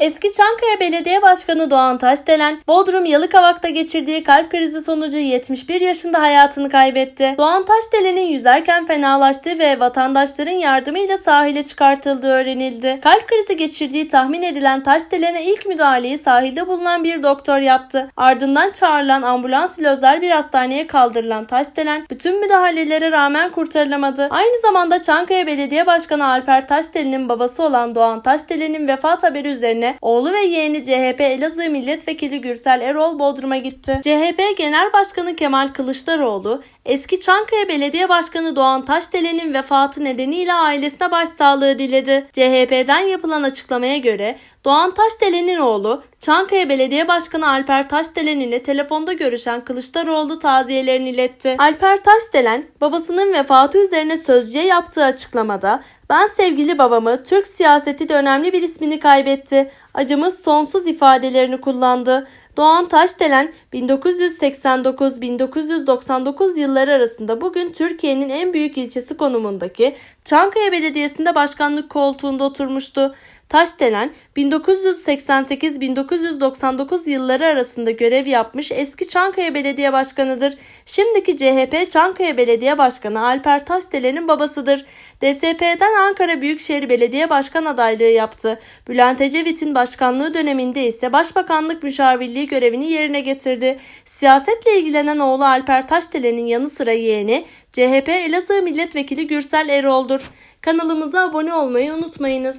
Eski Çankaya Belediye Başkanı Doğan Taşdelen, Bodrum Yalıkavak'ta geçirdiği kalp krizi sonucu 71 yaşında hayatını kaybetti. Doğan Taşdelen'in yüzerken fenalaştığı ve vatandaşların yardımıyla sahile çıkartıldığı öğrenildi. Kalp krizi geçirdiği tahmin edilen Taşdelen'e ilk müdahaleyi sahilde bulunan bir doktor yaptı. Ardından çağrılan ambulans ile özel bir hastaneye kaldırılan Taşdelen, bütün müdahalelere rağmen kurtarılamadı. Aynı zamanda Çankaya Belediye Başkanı Alper Taşdelen'in babası olan Doğan Taşdelen'in vefat haberi üzerine oğlu ve yeğeni CHP Elazığ Milletvekili Gürsel Erol Bodrum'a gitti. CHP Genel Başkanı Kemal Kılıçdaroğlu, eski Çankaya Belediye Başkanı Doğan Taşdelen'in vefatı nedeniyle ailesine başsağlığı diledi. CHP'den yapılan açıklamaya göre Doğan Taşdelen'in oğlu Çankaya Belediye Başkanı Alper Taşdelen ile telefonda görüşen Kılıçdaroğlu taziyelerini iletti. Alper Taşdelen babasının vefatı üzerine sözcüye yaptığı açıklamada ben sevgili babamı Türk siyaseti de önemli bir ismini kaybetti. Acımız sonsuz ifadelerini kullandı. Doğan Taşdelen 1989-1999 yılları arasında bugün Türkiye'nin en büyük ilçesi konumundaki Çankaya Belediyesi'nde başkanlık koltuğunda oturmuştu. Taşdelen 1988-1999 yılları arasında görev yapmış eski Çankaya Belediye Başkanı'dır. Şimdiki CHP Çankaya Belediye Başkanı Alper Taşdelen'in babasıdır. DSP'den Ankara Büyükşehir Belediye Başkan adaylığı yaptı. Bülent Ecevit'in başkanlığı döneminde ise Başbakanlık Müşavirliği görevini yerine getirdi. Siyasetle ilgilenen oğlu Alper Taşdelen'in yanı sıra yeğeni CHP Elazığ Milletvekili Gürsel Erol'dur. Kanalımıza abone olmayı unutmayınız.